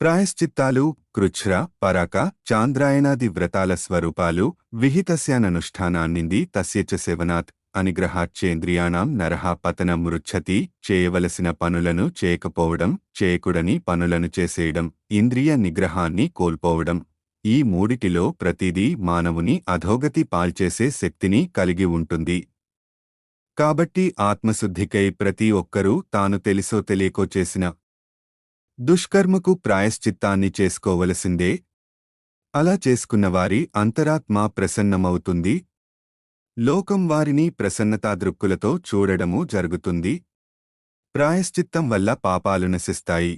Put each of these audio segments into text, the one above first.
ప్రాయశ్చిత్తాలు కృచ్ఛ్ర పరాక చాంద్రాయణాది వ్రతాల స్వరూపాలు విహితస్యాననుష్ఠానాన్నింది తస్య చ సేవనాత్ అనిగ్రహాచ్చేంద్రియాణం నరహ పతన మృచ్ఛతి చేయవలసిన పనులను చేయకపోవడం చేయకుడని పనులను చేసేయడం ఇంద్రియ నిగ్రహాన్ని కోల్పోవడం. ఈ మూడిటిలో ప్రతిదీ మానవుని అధోగతి పాల్చేసే శక్తిని కలిగి ఉంటుంది. కాబట్టి ఆత్మశుద్ధికై ప్రతి ఒక్కరూ తాను తెలిసో తెలియకో చేసిన దుష్కర్మకు ప్రాయశ్చిత్తాన్ని చేసుకోవలసిందే. అలా చేసుకున్నవారి అంతరాత్మ ప్రసన్నమవుతుంది. లోకం వారిని ప్రసన్నతాదృక్కులతో చూడడము జరుగుతుంది. ప్రాయశ్చిత్తం వల్ల పాపాలు నశిస్తాయి.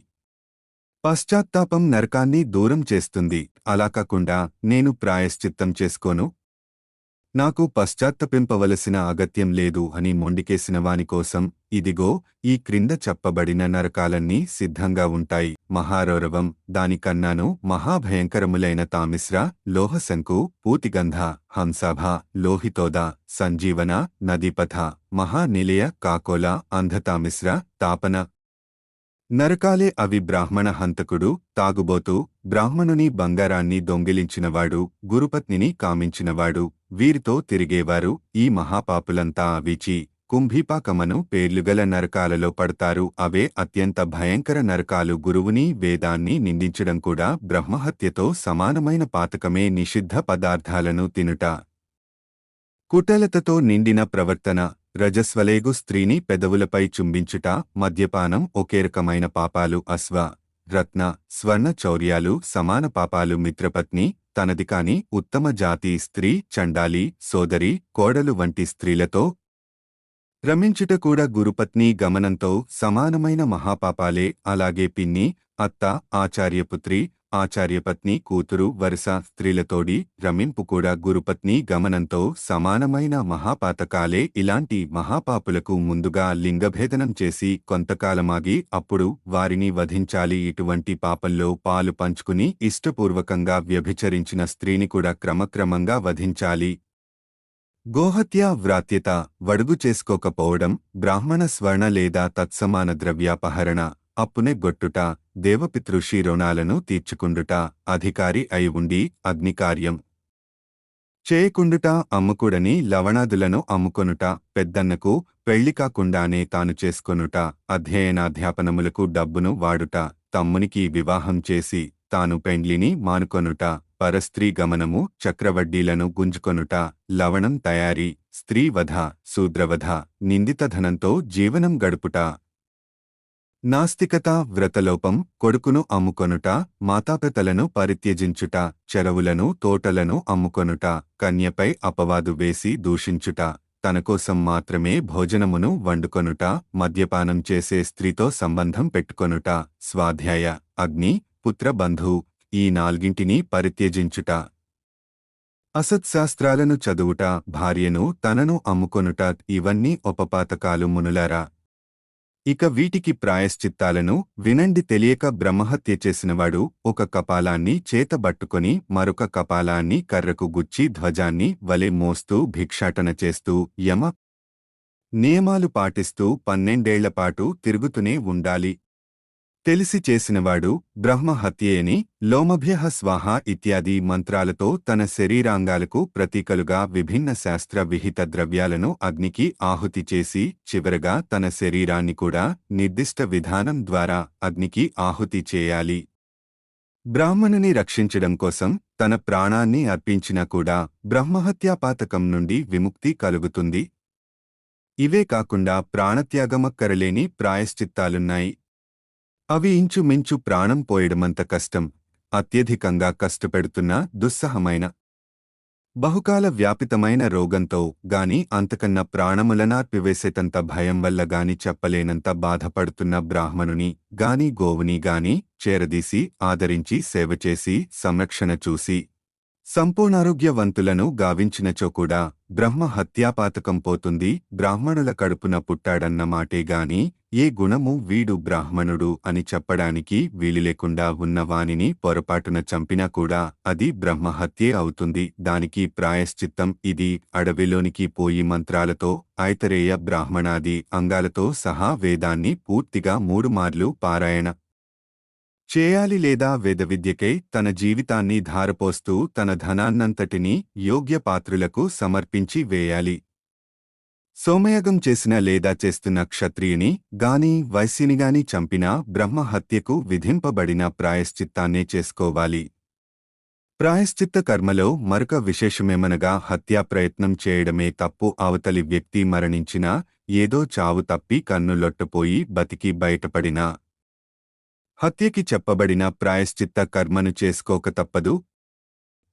పశ్చాత్తాపం నరకాన్ని దూరం చేస్తుంది. అలా కాకుండా నేను ప్రాయశ్చిత్తం చేసుకోను. నాకు పశ్చాత్తపింపవలసిన అగత్యం లేదు అని మొండికేసిన వానికోసం ఇదిగో ఈ క్రింద చెప్పబడిన నరకాలన్నీ సిద్ధంగా ఉంటాయి. మహారౌరవం దానికన్నాను మహాభయంకరములైన తామిశ్ర లోహశంకు పూతిగంధ హంసాభ లోహితోద సంజీవన నదీపథ మహానిలయ కాకోల అంధతామిశ్ర తాపన నరకాలే అవి బ్రాహ్మణ హంతకుడు తాగుబోతూ బ్రాహ్మణుని బంగారాన్ని దొంగిలించినవాడు గురుపత్నిని కామించినవాడు వీరితో తిరిగేవారు ఈ మహాపాపులంతా అవిచి కుంభీపాకమను పేర్లుగల నరకాలలో పడతారు అవే అత్యంత భయంకర నరకాలు గురువుని వేదాన్ని నిందించడం కూడా బ్రహ్మహత్యతో సమానమైన పాతకమే నిషిద్ధ పదార్థాలను తినుట. కుటలతతో నిండిన ప్రవర్తన రజస్వలేగు స్త్రీని పెదవులపై చుంబించుట మద్యపానం ఒకే రకమైన పాపాలు అశ్వ రత్న స్వర్ణ చౌర్యాలు సమాన పాపాలు మిత్రపత్ని తనది కాని ఉత్తమ జాతి స్త్రీ చండాలి సోదరి కోడలు వంటి స్త్రీలతో రమించుట కూడా గురుపత్ని గమనంతో సమానమైన మహాపాపాలే అలాగే పిన్ని అత్త ఆచార్యపుత్రి ఆచార్యపత్ని కూతురు వరుస స్త్రీలతోడి రమింపు కూడా గురుపత్ని గమనంతో సమానమైన మహాపాతకాలే ఇలాంటి మహాపాపులకు ముందుగా లింగభేదనం చేసి కొంతకాలమాగి అప్పుడు వారిని వధించాలి ఇటువంటి పాపంలో పాలు పంచుకుని ఇష్టపూర్వకంగా వ్యభిచరించిన స్త్రీని కూడా క్రమక్రమంగా వధించాలి. గోహత్య వ్రాత్యత వడుగు చేసుకోకపోవడం బ్రాహ్మణ స్వర్ణ లేదా తత్సమాన ద్రవ్యాపహరణ అప్పునే గొట్టుట దేవపితృషి రుణాలను తీర్చుకుండుట అధికారి అయి ఉండి అగ్నికార్యం. చేయకుండుట అమ్ముకుడని లవణాదులను అమ్ముకొనుట పెద్దన్నకు పెళ్ళి కాకుండానే తాను చేసుకొనుట అధ్యయనాధ్యాపనములకు డబ్బును వాడుట తమ్మునికి వివాహం చేసి తాను పెండ్లిని మానుకొనుట పరస్త్రీ గమనము చక్రవడ్డీలను గుంజుకొనుట లవణం తయారీ స్త్రీవధ శూద్రవధ నిందితధనంతో జీవనం గడుపుట నాస్తికత వ్రతలోపం కొడుకును అమ్ముకొనుట మాతాపితలను పరిత్యజించుట చెరవులను తోటలను అమ్ముకొనుట కన్యపై అపవాదు వేసి దూషించుట తనకోసం మాత్రమే భోజనమును వండుకొనుట మద్యపానం చేసే స్త్రీతో సంబంధం పెట్టుకొనుట స్వాధ్యాయ అగ్ని పుత్రబంధు ఈ నాల్గింటిని పరిత్యజించుట. అసత్శాస్త్రాలను చదువుట భార్యను తనను అమ్ముకొనుట ఇవన్నీ ఉపపాతకాలు మునులారా. ఇక వీటికి ప్రాయశ్చిత్తాలను వినండి తెలియక బ్రహ్మహత్య చేసినవాడు ఒక కపాలాన్ని చేతబట్టుకొని మరొక కపాలాన్ని కర్రకు గుచ్చి ధ్వజాన్ని వలె మోస్తూ భిక్షాటన చేస్తూ యమ నియమాలు పాటిస్తూ పన్నెండేళ్ళపాటు తిరుగుతూనే ఉండాలి. తెలిసి చేసినవాడు బ్రహ్మహత్యేని లోమభ్యహ స్వాహ ఇత్యాది మంత్రాలతో తన శరీరాంగాలకు ప్రతీకలుగా విభిన్న శాస్త్ర విహిత ద్రవ్యాలను అగ్నికి ఆహుతి చేసి చివరగా తన శరీరాన్ని కూడా నిర్దిష్ట విధానం ద్వారా అగ్నికి ఆహుతి చేయాలి. బ్రాహ్మణుని రక్షించడం కోసం తన ప్రాణాన్ని అర్పించినా కూడా బ్రహ్మహత్యాపాతకం నుండి విముక్తి కలుగుతుంది. ఇవే కాకుండా ప్రాణత్యాగమక్కరలేని ప్రాయశ్చిత్తాలున్నాయి. అవి ఇంచుమించు ప్రాణం పోయడమంత కష్టం అత్యధికంగా కష్టపెడుతున్న దుస్సహమైన బహుకాల వ్యాపితమైన రోగంతో గాని అంతకన్న ప్రాణములనార్పివేసేతంత భయం వల్ల గాని చెప్పలేనంత బాధపడుతున్న బ్రాహ్మణుని గాని గోవుని గాని చేరదీసి ఆదరించి సేవచేసి సంరక్షణ చూసి సంపూర్ణారోగ్యవంతులను గావించినచో కూడా బ్రహ్మ హత్యాపాతకం పోతుంది బ్రాహ్మణుల కడుపున పుట్టాడన్న ఏ గుణము వీడు బ్రాహ్మణుడు అని చెప్పడానికి వీలులేకుండా ఉన్న వానిని పొరపాటున చంపినా కూడా అది బ్రహ్మహత్యే అవుతుంది. దానికి ప్రాయశ్చిత్తం ఇది అడవిలోనికి పోయి మంత్రాలతో ఐతరేయ బ్రాహ్మణాది అంగాలతో సహా వేదాన్ని పూర్తిగా మూడుమార్లు పారాయణ చేయాలి లేదా వేదవిద్యకై తన జీవితాన్ని ధారపోస్తూ తన ధనాన్నంతటినీ యోగ్య పాత్రులకు సమర్పించి వేయాలి. సోమయాగం చేసిన లేదా చేస్తున్న క్షత్రియుని గాని వైశ్యునిగాని చంపినా బ్రహ్మహత్యకు విధింపబడిన ప్రాయశ్చిత్తాన్నే చేసుకోవాలి. ప్రాయశ్చిత్త కర్మలో మరొక విశేషమేమనగా హత్యా ప్రయత్నం చేయడమే తప్పు అవతలి వ్యక్తి మరణించినా ఏదో చావు తప్పి కన్నులొట్టపోయి బతికి బయటపడినా. హత్యకి చెప్పబడిన ప్రాయశ్చిత్త కర్మను చేసుకోక తప్పదు?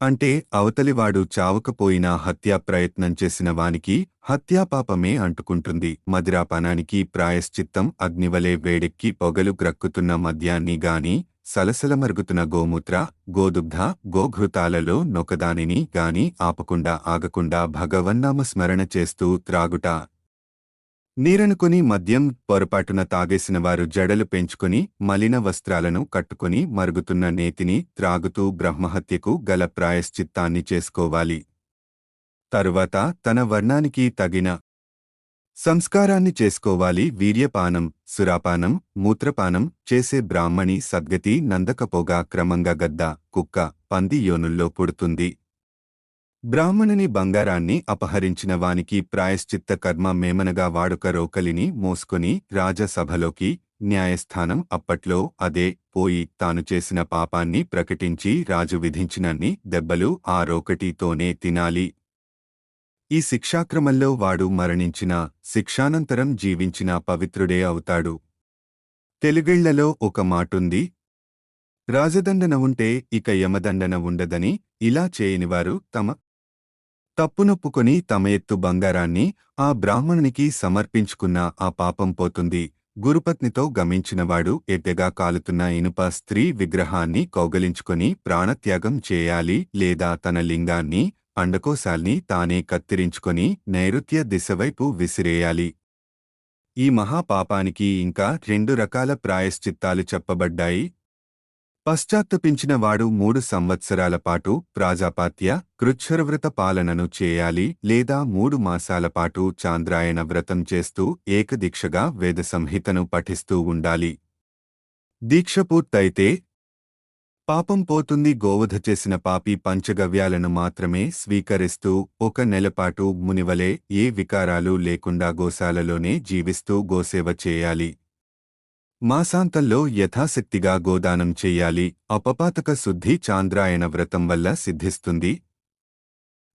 అంటే అవతలివాడు చావకపోయినా హత్యా ప్రయత్నం చేసిన వానికి హత్యాపాపమే అంటుకుంటుంది. మదిరాపానానికి ప్రాయశ్చిత్తం అగ్నివలే వేడెక్కి పొగలు గ్రక్కుతున్న మద్యాన్ని గాని సలసలమరుగుతున్న గోమూత్ర గోదుగ్ధ గోఘృతాలలో నొకదానిని గాని ఆపకుండా ఆగకుండా భగవన్నామ స్మరణ చేస్తూ త్రాగుట నీరనుకుని మద్యం పొరపాటున తాగేసిన వారు జడలు పెంచుకుని మలిన వస్త్రాలను కట్టుకుని మరుగుతున్న నేతిని త్రాగుతూ బ్రహ్మహత్యకు గల ప్రాయశ్చిత్తాన్ని చేసుకోవాలి. తరువాత తన వర్ణానికి తగిన సంస్కారాన్ని చేసుకోవాలి. వీర్యపానం సురాపానం మూత్రపానం చేసే బ్రాహ్మణి సద్గతి నందకపోగా క్రమంగా గద్ద కుక్క పంది యోనుల్లో పుడుతుంది. బ్రాహ్మణుని బంగారాన్ని అపహరించిన వానికి ప్రాయశ్చిత్త కర్మ మేమనగా వాడుక రోకలిని మోసుకొని రాజసభలోకి న్యాయస్థానం అప్పట్లో అదే పోయి తాను చేసిన పాపాన్ని ప్రకటించి రాజు విధించినన్ని దెబ్బలు ఆ రోకటితోనే తినాలి. ఈ శిక్షాక్రమంలో వాడు మరణించిన శిక్షానంతరం జీవించిన పవిత్రుడే అవుతాడు. తెలుగిళ్ళలో ఒక మాటుంది రాజదండన ఉంటే ఇక యమదండన ఉండదని ఇలా చేయనివారు తమ తప్పునొప్పుకొని తమ ఎత్తు బంగారాన్ని ఆ బ్రాహ్మణునికి సమర్పించుకున్న ఆ పాపం పోతుంది. గురుపత్నితో గమించినవాడు ఎద్దెగా కాలుతున్న ఇనుప స్త్రీ విగ్రహాన్ని కౌగలించుకొని ప్రాణత్యాగం చేయాలి లేదా తన లింగాన్ని అండకోశాల్ని తానే కత్తిరించుకొని నైరుత్య దిశవైపు విసిరేయాలి. ఈ మహాపాపానికి ఇంకా రెండు రకాల ప్రాయశ్చిత్తాలు చెప్పబడ్డాయి. పశ్చాత్తపించిన వాడు మూడు సంవత్సరాల పాటు ప్రాజాపాత్య కృచ్ఛరవ్రత పాలనను చేయాలి లేదా మూడు మాసాల పాటు చాంద్రాయణ వ్రతం చేస్తూ ఏకదీక్షగా వేద సంహితను పఠిస్తూ ఉండాలి. దీక్ష పూర్తయితే పాపం పోతుంది. గోవధ చేసిన పాపి పంచగవ్యాలను మాత్రమే స్వీకరిస్తూ ఒక నెలపాటు మునివలే ఏ వికారాలు లేకుండా గోశాలలోనే జీవిస్తూ గోసేవ చేయాలి. మాసాంతంలో యథాశక్తిగా గోదానం చెయ్యాలి అపపాతక శుద్ధి చాంద్రాయణ వ్రతం వల్ల సిద్ధిస్తుంది.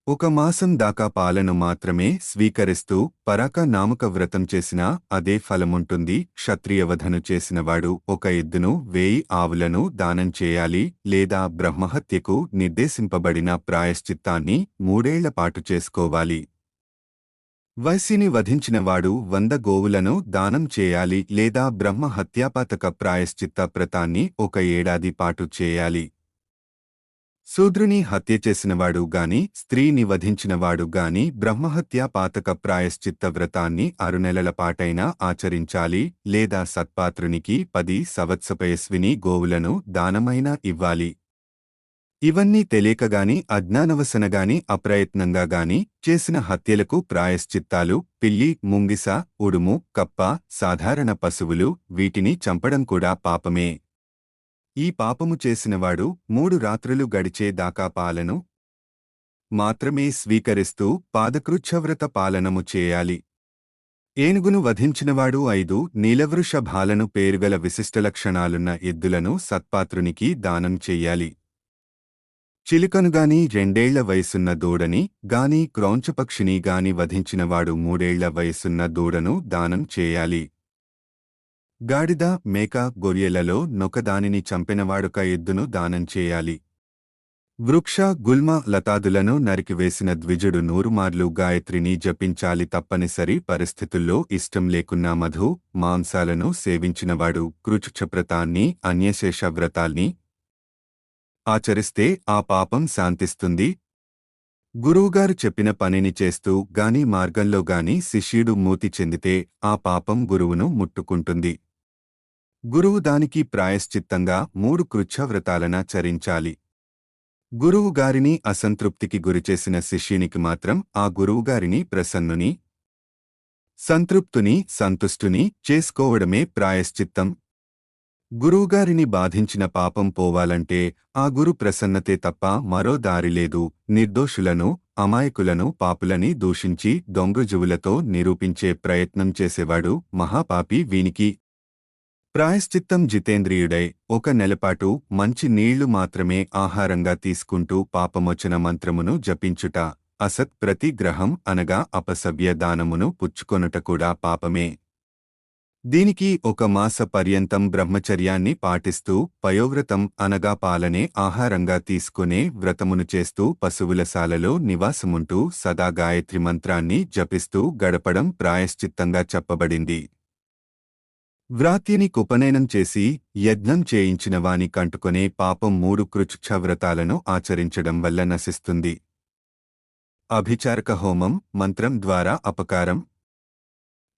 ఒక మాసం దాకా పాలను మాత్రమే స్వీకరిస్తూ పరాక నామక వ్రతం చేసినా అదే ఫలముంటుంది. క్షత్రియవధను చేసినవాడు ఒక ఎద్దును వేయి ఆవులను దానం చేయాలి లేదా బ్రహ్మహత్యకు నిర్దేశింపబడిన ప్రాయశ్చిత్తాన్ని మూడేళ్ళపాటు చేసుకోవాలి. వైశ్యని వధించినవాడు వంద గోవులను దానం చేయాలి లేదా బ్రహ్మ హత్యాపాతక ప్రాయశ్చిత్త వ్రతాన్ని ఒక ఏడాది పాటు చేయాలి. శూద్రుని హత్య చేసినవాడు గాని స్త్రీని వధించినవాడు గాని బ్రహ్మహత్యాపాతక ప్రాయశ్చిత్త వ్రతాన్ని ఆరు నెలల పాటైనా ఆచరించాలి లేదా సత్పాత్రునికి పది సవత్సపయస్విని గోవులను దానమైనా ఇవ్వాలి. ఇవన్నీ తెలియకగాని అజ్ఞానవసనగాని అప్రయత్నంగా గాని చేసిన హత్యలకు ప్రాయశ్చిత్తాలు పిల్లి ముంగిస ఉడుము కప్ప సాధారణ పశువులు వీటిని చంపడం కూడా పాపమే. ఈ పాపము చేసినవాడు మూడు రాత్రులు గడిచే దాకా పాలను మాత్రమే స్వీకరిస్తూ పాదకృచ్ఛవ్రత పాలనము చేయాలి. ఏనుగును వధించినవాడు ఐదు నీలవృష భాలను పేరుగల విశిష్ట లక్షణాలున్న ఎద్దులను సత్పాత్రునికి దానం చెయ్యాలి చిలుకనుగాని రెండేళ్ళ వయసున్న దూడని గాని క్రౌంచపక్షిని గాని వధించినవాడు మూడేళ్ళ వయసున్న దూడను దానం చేయాలి. గాడిద మేక గొర్రెలలో నొకదానిని చంపినవాడొక ఎద్దును దానం చేయాలి. వృక్ష గుల్మ లతాదులను నరికివేసిన ద్విజుడు నూరుమార్లు గాయత్రిని జపించాలి తప్పనిసరి పరిస్థితుల్లో ఇష్టం లేకున్నా మధు మాంసాలను సేవించినవాడు కృచుచప్రతాన్ని అన్యశేష వ్రతాల్ని ఆచరిస్తే ఆ పాపం శాంతిస్తుంది. గురువుగారు చెప్పిన పనిని చేస్తూ గాని మార్గంలో గాని శిష్యుడు మూతి చెందితే ఆ పాపం గురువును ముట్టుకుంటుంది. గురువు దానికి ప్రాయశ్చిత్తంగా మూడు కృచ్ఛవ్రతాలన చరించాలి. గురువుగారిని అసంతృప్తికి గురిచేసిన శిష్యునికి మాత్రం ఆ గురువుగారిని ప్రసన్నుని సంతృప్తుని సంతుష్టుని చేసుకోవడమే ప్రాయశ్చిత్తం. గురువుగారిని బాధించిన పాపం పోవాలంటే ఆ గురు ప్రసన్నతే తప్ప మరో దారిలేదు నిర్దోషులను అమాయకులను పాపులని దూషించి దొంగజువులతో నిరూపించే ప్రయత్నం చేసేవాడు మహాపాపి వీనికి. ప్రాయశ్చిత్తం జితేంద్రియుడై ఒక నెలపాటు మంచి నీళ్ళు మాత్రమే ఆహారంగా తీసుకుంటూ పాపమోచన మంత్రమును జపించుట అసత్ ప్రతి గ్రహం అనగా అపసవ్య దానమును పుచ్చుకొనుట కూడా పాపమే. దీనికి ఒక మాస పర్యంతం బ్రహ్మచర్యాన్ని పాటిస్తూ పయోవ్రతం అనగా పాలనే ఆహారంగా తీసుకునే వ్రతమును చేస్తూ పశువుల శాలలో నివాసముంటూ సదా గాయత్రి మంత్రాన్ని జపిస్తూ గడపడం ప్రాయశ్చిత్తంగా చెప్పబడింది. వ్రాత్యని కుపనయనం చేసి యజ్ఞం చేయించిన వాని కంటుకొనే పాపం మూడు కృచ్ఛ వ్రతాలను ఆచరించడం వల్ల నశిస్తుంది. అభిచారక హోమం మంత్రం ద్వారా అపకారం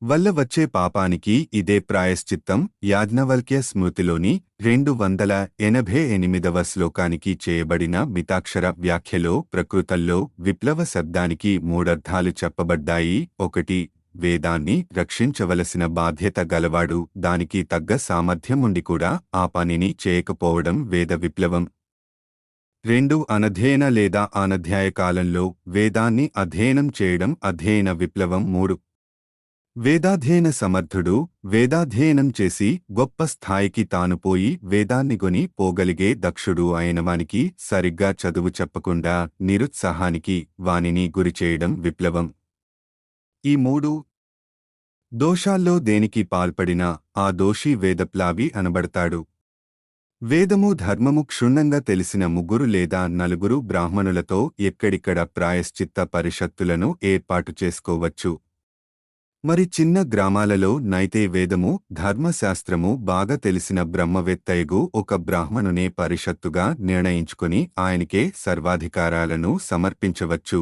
వల్ల వచ్చే పాపానికి ఇదే ప్రాయశ్చిత్తం యాజ్ఞవల్క్య స్మృతిలోని రెండు వందల ఎనభై ఎనిమిదవ శ్లోకానికి చేయబడిన మితాక్షర వ్యాఖ్యలో ప్రకృతల్లో విప్లవ శబ్దానికి మూడర్థాలు చెప్పబడ్డాయి. ఒకటి వేదాన్ని రక్షించవలసిన బాధ్యత గలవాడు దానికి తగ్గ సామర్థ్యముండి కూడా ఆ పనిని చేయకపోవడం వేద విప్లవం. రెండు అనధ్యయన లేదా అనధ్యాయ కాలంలో వేదాన్ని అధ్యయనం చేయడం అధ్యయన విప్లవం. మూడు వేదాధ్యయన సమర్థుడు వేదాధ్యయనం చేసి గొప్ప స్థాయికి తాను పోయి వేదాన్ని కొని పోగలిగే దక్షుడు అయినవానికి సరిగ్గా చదువు చెప్పకుండా నిరుత్సాహానికి వానిని గురిచేయడం విప్లవం. ఈ మూడు దోషాల్లో దేనికి పాల్పడినా ఆ దోషి వేదప్లావి అనబడతాడు. వేదము ధర్మము క్షుణ్ణంగా తెలిసిన ముగ్గురు లేదా నలుగురు బ్రాహ్మణులతో ఎక్కడిక్కడ ప్రాయశ్చిత్త పరిషత్తులను ఏర్పాటు చేసుకోవచ్చు. మరి చిన్న గ్రామాలలో నైతే వేదము ధర్మశాస్త్రము బాగా తెలిసిన బ్రహ్మవేత్తయగు ఒక బ్రాహ్మణునే పరిషత్తుగా నిర్ణయించుకుని ఆయనకే సర్వాధికారాలను సమర్పించవచ్చు.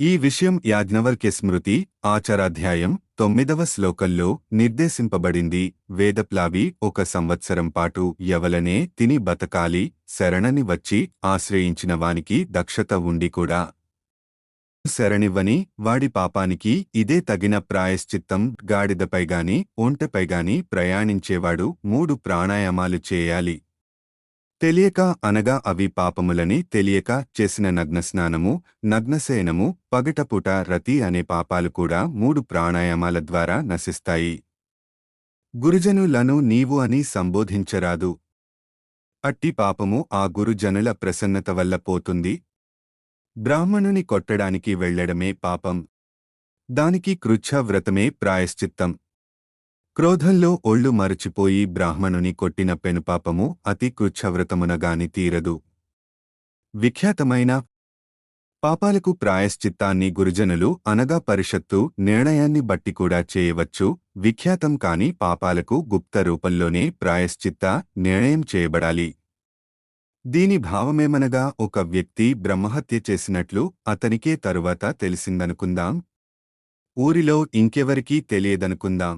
ఈ విషయం యాజ్ఞవర్క్య స్మృతి ఆచారాధ్యాయం తొమ్మిదవ శ్లోకంలో నిర్దేశింపబడింది. వేదప్లావి ఒక సంవత్సరం పాటు ఎవలనే తిని బతకాలి శరణని వచ్చి ఆశ్రయించిన వానికి దక్షత ఉండి కూడా శరణివ్వని వాడి పాపానికి ఇదే తగిన ప్రాయశ్చిత్తం గాడిదపైగాని ఒంటెపైగాని ప్రయాణించేవాడు మూడు ప్రాణాయామాలు చేయాలి. తెలియక అనగా అవి పాపములని తెలియక చేసిన నగ్నస్నానము నగ్నశయనము పగటపుట రతి అనే పాపాలు కూడా మూడు ప్రాణాయామాల ద్వారా నశిస్తాయి. గురుజనులను నీవు అని సంబోధించరాదు. అట్టి పాపము ఆ గురుజనుల ప్రసన్నత వల్ల పోతుంది బ్రాహ్మణుని కొట్టడానికి వెళ్ళడమే పాపం. దానికి కృచ్ఛవ్రతమే ప్రాయశ్చిత్తం. క్రోధంలో ఒళ్ళు మరచిపోయి బ్రాహ్మణుని కొట్టిన పెనుపాపము అతి కృచ్ఛవ్రతమునగాని తీరదు. విఖ్యాతమైన పాపాలకు ప్రాయశ్చిత్తాన్ని గురుజనులు అనగా పరిషత్తు నిర్ణయాన్ని బట్టి కూడా చేయవచ్చు. విఖ్యాతం కాని పాపాలకు గుప్త రూపంలోనే ప్రాయశ్చిత్త నిర్ణయం చేయబడాలి. దీని భావమేమనగా ఒక వ్యక్తి బ్రహ్మహత్య చేసినట్లు అతనికే తరువాత తెలిసిందనుకుందాం. ఊరిలో ఇంకెవరికీ తెలియదనుకుందాం.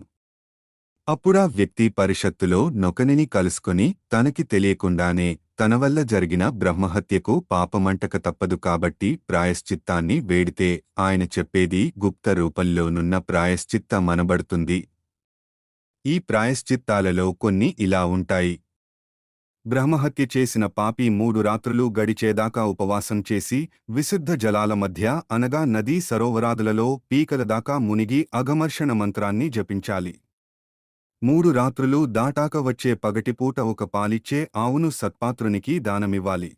అప్పుడా వ్యక్తి పరిషత్తులో నొకనిని కలుసుకొని తనకి తెలియకుండానే తన వల్ల జరిగిన బ్రహ్మహత్యకు పాపమంటక తప్పదు కాబట్టి ప్రాయశ్చిత్తాన్ని వేడితే ఆయన చెప్పేది గుప్త రూపంలోనున్న ప్రాయశ్చిత్త మనబడుతుంది. ఈ ప్రాయశ్చిత్తాలలో కొన్ని ఇలా ఉంటాయి. బ్రహ్మహత్య చేసిన పాపి మూడు రాత్రులు గడిచేదాకా ఉపవాసం చేసి విశుద్ధ జలాల మధ్య అనగా నదీ సరోవరాదులలో పీకల దాకా మునిగి అగమర్షణ మంత్రాన్ని జపించాలి. మూడు రాత్రులు దాటాక వచ్చే పగటిపూట ఒక పాలిచ్చే ఆవును సత్పాత్రునికి దానమివ్వాలి.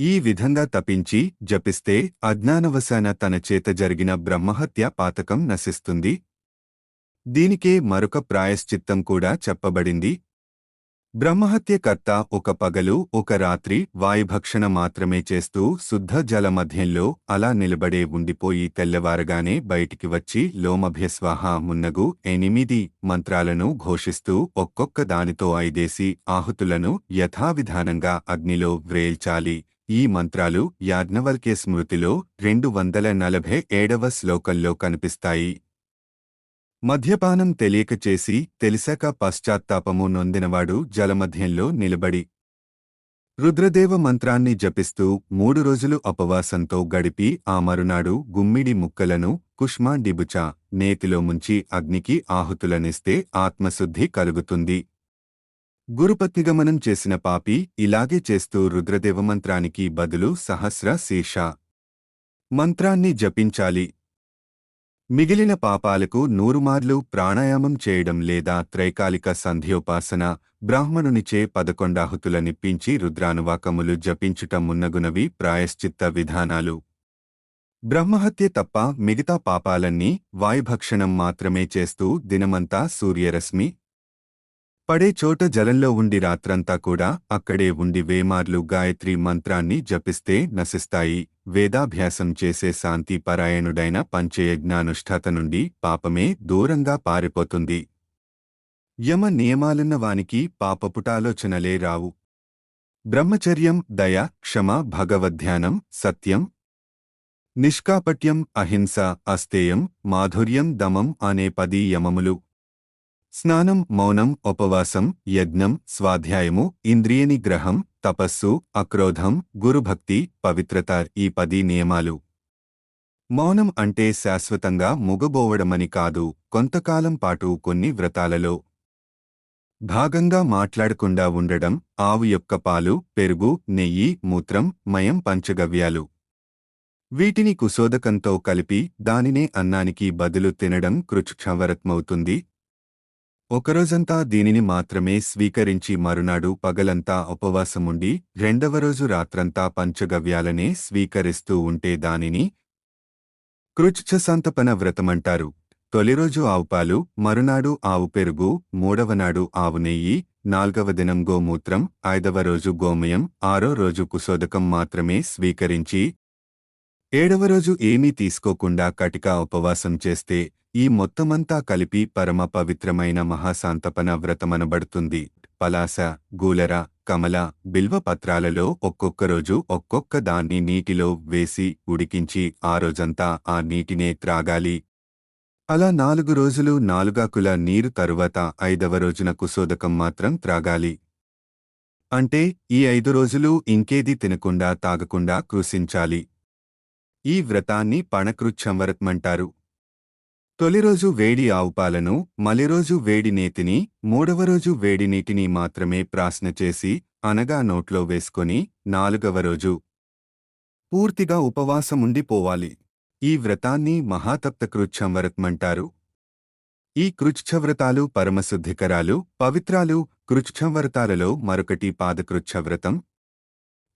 ఈ విధంగా తపించి జపిస్తే అజ్ఞానవశాన తన చేత జరిగిన బ్రహ్మహత్య పాతకం నశిస్తుంది. దీనికే మరొక ప్రాయశ్చిత్తం కూడా చెప్పబడింది. బ్రహ్మహత్యకర్త ఒక పగలు ఒక రాత్రి వాయుభక్షణ మాత్రమే చేస్తూ శుద్ధ జల మధ్యంలో అలా నిలబడే ఉండిపోయి తెల్లవారగానే బయటికి వచ్చి లోమభ్యస్వాహ మున్నగు ఎనిమిది మంత్రాలను ఘోషిస్తూ ఒక్కొక్క దానితో ఐదేసి ఆహుతులను యథావిధానంగా అగ్నిలో వ్రేల్చాలి. ఈ మంత్రాలు యాజ్ఞవల్క్య స్మృతిలో రెండు వందల నలభై ఏడవ శ్లోకంలో కనిపిస్తాయి. మద్యపానం తెలియక చేసి తెలిసాక పశ్చాత్తాపము నొందినవాడు జలమధ్యంలో నిలబడి రుద్రదేవ మంత్రాన్ని జపిస్తూ మూడు రోజులు అపవాసంతో గడిపి ఆ మరునాడు గుమ్మిడి ముక్కలను కుష్మాండిబుచ నేతిలో ముంచి అగ్నికి ఆహుతులనిస్తే ఆత్మశుద్ధి కలుగుతుంది. గురుపత్నిగమనం చేసిన పాపి ఇలాగే చేస్తూ రుద్రదేవమంత్రానికి బదులు సహస్ర శీర్ష మంత్రాన్ని జపించాలి. మిగిలిన పాపాలకు నూరుమార్లు ప్రాణాయామం చేయడం లేదా త్రైకాలిక సంధ్యోపాసన బ్రాహ్మణునిచే పదకొండాహుతులనిప్పించి రుద్రానువాకములు జపించుట మున్నగునవి ప్రాయశ్చిత్త విధానాలు. బ్రహ్మహత్య తప్ప మిగతా పాపాలన్నీ వాయుభక్షణం మాత్రమే చేస్తూ దినమంతా సూర్యరశ్మి. పడే చోట జలంలో ఉండి రాత్రంతా కూడా అక్కడే ఉండి వేమార్లు గాయత్రి మంత్రాన్ని జపిస్తే నశిస్తాయి. వేదాభ్యాసం చేసే శాంతి పరాయణుడైన పంచయజ్ఞానుష్ఠాత నుండి పాపమే దూరంగా పారిపోతుంది. యమ నియమాలున్న వానికి పాపపుటాలోచనలే రావు. బ్రహ్మచర్యం దయ క్షమ భగవద్ధ్యానం సత్యం. నిష్కాపట్యం అహింస అస్తేయం మాధుర్యం దమం అనే పది యమములు. స్నానం మౌనం ఉపవాసం యజ్ఞం స్వాధ్యాయము ఇంద్రియనిగ్రహం తపస్సు అక్రోధం గురుభక్తి పవిత్రత ఈ పది నియమాలు. మౌనం అంటే శాశ్వతంగా ముగబోవడమని కాదు కొంతకాలం పాటు కొన్ని వ్రతాలలో. భాగంగా మాట్లాడకుండా ఉండడం ఆవు యొక్క పాలు పెరుగు నెయ్యి మూత్రం మయం పంచగవ్యాలు. వీటిని కుశోదకంతో కలిపి దానినే అన్నానికి బదులు తినడం కృచ్ఛవరత్మవుతుంది ఒకరోజంతా దీనిని మాత్రమే స్వీకరించి మరునాడు పగలంతా ఉపవాసముండి రెండవ రోజు రాత్రంతా పంచగవ్యాలనే స్వీకరిస్తూ ఉంటే దానిని కృచ్ఛసంతపన వ్రతమంటారు. తొలిరోజు ఆవుపాలు మరునాడు ఆవు పెరుగు మూడవనాడు ఆవు నెయ్యి నాల్గవ దినం గోమూత్రం ఐదవ రోజు గోమయం ఆరో రోజు కుశోదకం మాత్రమే స్వీకరించి ఏడవ రోజు ఏమీ తీసుకోకుండా కటిక ఉపవాసం చేస్తే ఈ మొత్తమంతా కలిపి పరమ పవిత్రమైన మహాశాంతపన వ్రతమనబడుతుంది పలాస గూలర కమల బిల్వ పత్రాలలో ఒక్కొక్క రోజు ఒక్కొక్క దాన్ని నీటిలో వేసి ఉడికించి ఆ రోజంతా ఆ నీటినే త్రాగాలి. అలా నాలుగు రోజులు నాలుగాకుల నీరు తరువాత ఐదవ రోజున కుశోదకం మాత్రం త్రాగాలి. అంటే ఈ ఐదు రోజులు ఇంకేది తినకుండా తాగకుండా కృషించాలి ఈ వ్రతాన్ని పణకృచ్ఛంవరత్మంటారు. తొలిరోజు వేడి ఆవుపాలను మలిరోజు వేడి నేతిని మూడవ రోజు వేడి నీటిని మాత్రమే ప్రాశ్న చేసి అనగా నోట్లో వేసుకొని నాలుగవ రోజు పూర్తిగా ఉపవాసముండిపోవాలి ఈ వ్రతాన్ని మహాతప్త కృచ్ఛంవరత్మంటారు ఈ కృచ్ఛవ్రతాలు పరమశుద్ధికరాలు పవిత్రాలు కృచ్ఛవ్రతాలలో మరొకటి పాదకృచ్ఛవ్రతం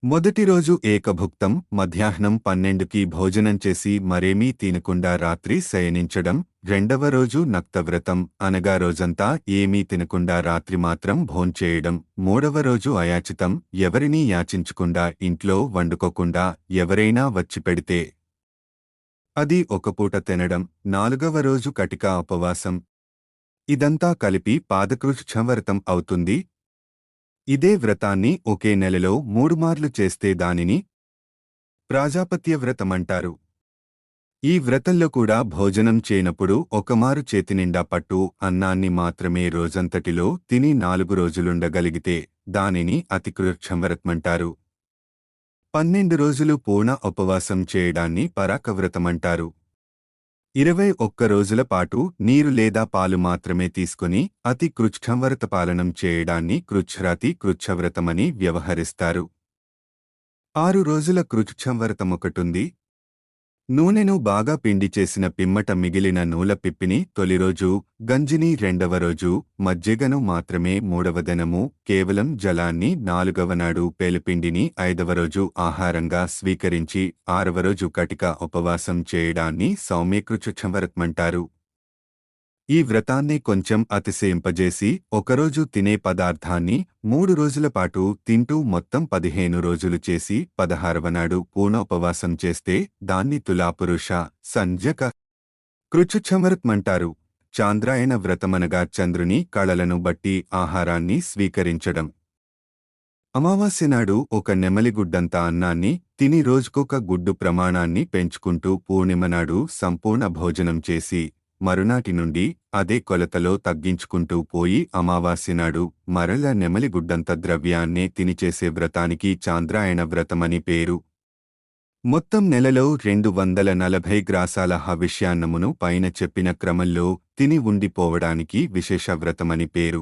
మొదటిరోజు ఏకభుక్తం మధ్యాహ్నం పన్నెండుకి భోజనం చేసి మరేమీ తినకుండా రాత్రి శయనించడం రెండవ రోజు నక్తవ్రతం అనగా రోజంతా ఏమీ తినకుండా రాత్రి మాత్రం భోంచేయడం మూడవ రోజు అయాచితం ఎవరినీ యాచించకుండా ఇంట్లో వండుకోకుండా ఎవరైనా వచ్చి పెడితే. అది ఒకపూట తినడం నాలుగవ రోజు కటిక ఉపవాసం. ఇదంతా కలిపి పాదకృష్ణవ్రతం అవుతుంది ఇదే వ్రతాన్ని ఒకే నెలలో మూడుమార్లు చేస్తే దానిని ప్రాజాపత్య వ్రతమంటారు. ఈ వ్రతంలో కూడా భోజనం చేయనప్పుడు ఒకమారు చేతినిండా పట్టు అన్నాన్ని మాత్రమే రోజంతటిలో తిని నాలుగు రోజులుండగలిగితే దానిని అతికృచ్ఛవ్రతమంటారు పన్నెండు రోజులు పూర్ణ ఉపవాసం చేయడాన్ని పరాకవ్రతమంటారు ఇరవై ఒక్క రోజుల పాటు నీరు లేదా పాలు మాత్రమే తీసుకుని అతి కృచ్ఛవ్రత పాలనం చేయడాన్ని కృచ్ఛరాతి కృచ్ఛవ్రతమని వ్యవహరిస్తారు. ఆరు రోజుల కృచ్ఛవ్రతమొకటుంది నూనెను బాగా పిండి చేసిన పిమ్మట మిగిలిన నూల పిప్పిని తొలిరోజు గంజిని రెండవ రోజు మజ్జిగను మాత్రమే మూడవదనము కేవలం జలాన్ని నాలుగవ నాడు పేలపిండిని ఐదవ రోజు ఆహారంగా స్వీకరించి ఆరవ రోజు కటిక ఉపవాసం చేయడాన్ని సౌమ్యకృచుచంవరత్మంటారు ఈ వ్రతాన్ని కొంచెం అతిశయింపజేసి ఒకరోజు తినే పదార్థాన్ని మూడు రోజుల పాటు తింటూ మొత్తం పదిహేను రోజులు చేసి పదహారవ నాడు పూర్ణోపవాసం చేస్తే దాన్ని తులాపురుష సంజక కృచుచమరత్మంటారు చాంద్రాయణ వ్రతమనగా చంద్రుని కళలను బట్టి ఆహారాన్ని స్వీకరించడం. అమావాస్య నాడు ఒక నెమలిగుడ్డంత అన్నాన్ని తిని రోజుకొక గుడ్డు ప్రమాణాన్ని పెంచుకుంటూ పూర్ణిమనాడు సంపూర్ణ భోజనం చేసి మరునాటి నుండి అదే కొలతలో తగ్గించుకుంటూ పోయి అమావాస్యనాడు మరల నెమలిగుడ్డంత ద్రవ్యాన్నే తినిచేసే వ్రతానికి చాంద్రాయణ వ్రతమని పేరు. మొత్తం నెలలో రెండు వందల నలభై గ్రాసాల హవిష్యాన్నమును పైన చెప్పిన క్రమంలో తిని ఉండిపోవడానికి విశేష వ్రతమని పేరు.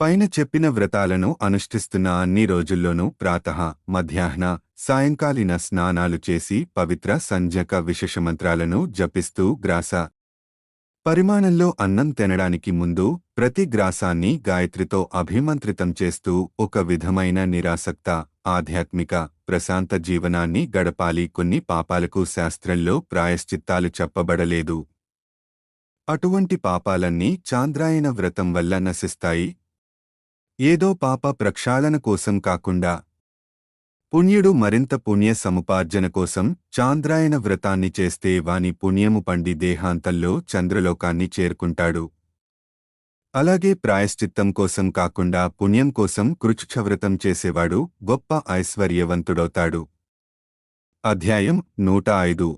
పైన చెప్పిన వ్రతాలను అనుష్ఠిస్తున్న అన్ని రోజుల్లోనూ ప్రాతః మధ్యాహ్న సాయంకాలీన స్నానాలు చేసి పవిత్ర సంజక విశేషమంత్రాలను జపిస్తూ గ్రాస పరిమాణంలో అన్నం తినడానికి ముందు ప్రతి గ్రాసాన్ని గాయత్రితో అభిమంత్రితం చేస్తూ ఒక విధమైన నిరాసక్త ఆధ్యాత్మిక ప్రశాంత జీవనాన్ని గడపాలి. కొన్ని పాపాలకు శాస్త్రంలో ప్రాయశ్చిత్తాలు చెప్పబడలేదు. అటువంటి పాపాలన్నీ చాంద్రాయణ వ్రతం వల్ల నశిస్తాయి. ఏదో పాప ప్రక్షాళన కోసం కాకుండా పుణ్యుడు మరింత పుణ్య సముపార్జన కోసం చాంద్రాయణ వ్రతాన్ని చేస్తే వాని పుణ్యము పండి దేహాంతంలో చంద్రలోకాన్ని చేరుకుంటాడు. అలాగే ప్రాయశ్చిత్తం కోసం కాకుండా పుణ్యం కోసం కృచ్ఛవ్రతం చేసేవాడు గొప్ప ఐశ్వర్యవంతుడవుతాడు. అధ్యాయం నూట ఐదు.